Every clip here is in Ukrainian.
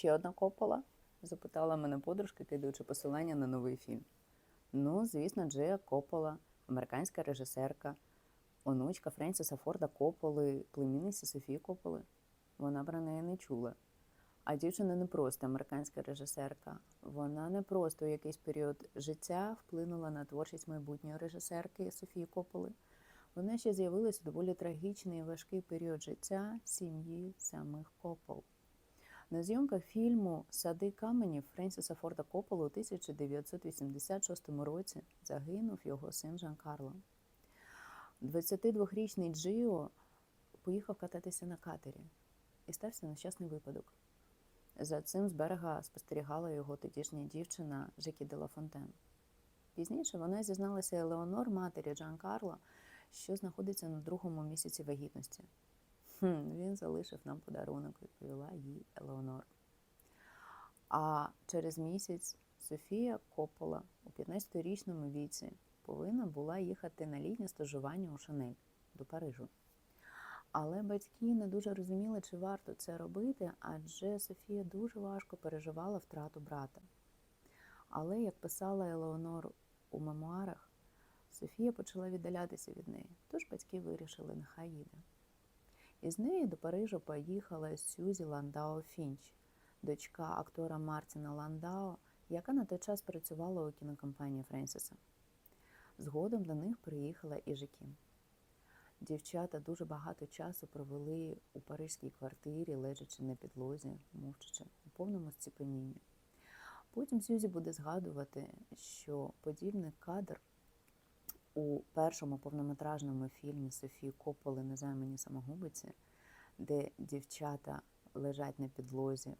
ще одна копола? запитала мене подружка, кидаючи посилання на новий фільм. Ну, звісно, Джея Копола, американська режисерка, онучка Френсіса Форда Кополи, племінниця Софії Кополи. Вона про неї не чула. А дівчина не просто американська режисерка. Вона не просто у якийсь період життя вплинула на творчість майбутньої режисерки Софії Кополи. Вона ще з'явилася доволі трагічний і важкий період життя сім'ї самих Копол. На зйомках фільму Сади каменів Френсіса Форда Коппола у 1986 році загинув його син Жан Карло. 22-річний Джио поїхав кататися на катері і стався нещасний випадок. За цим з берега спостерігала його тодішня дівчина Жекі де Ла Фонтен. Пізніше вона зізналася Елеонор, матері Джан Карло, що знаходиться на другому місяці вагітності. Хм, він залишив нам подарунок, відповіла їй Елеонор. А через місяць Софія Коппола у 15-річному віці повинна була їхати на літнє стажування у Шанель до Парижу. Але батьки не дуже розуміли, чи варто це робити, адже Софія дуже важко переживала втрату брата. Але, як писала Елеонор у мемуарах, Софія почала віддалятися від неї, тож батьки вирішили, нехай їде. Із нею до Парижа поїхала Сюзі Ландао Фінч, дочка актора Мартіна Ландао, яка на той час працювала у кінокомпанії Френсіса. Згодом до них приїхала і Жекін. Дівчата дуже багато часу провели у паризькій квартирі, лежачи на підлозі, мовчачи у повному зціпенінні. Потім Сюзі буде згадувати, що подібний кадр у першому повнометражному фільмі Софії Копполи Незаймані самогубиці, де дівчата лежать на підлозі,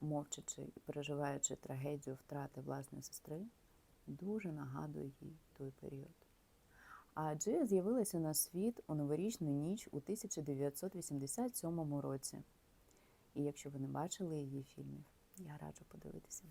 мовчачи і переживаючи трагедію втрати власної сестри, дуже нагадує їй той період. А Джия з'явилася на світ у новорічну ніч у 1987 році. І якщо ви не бачили її фільмів, я раджу подивитися.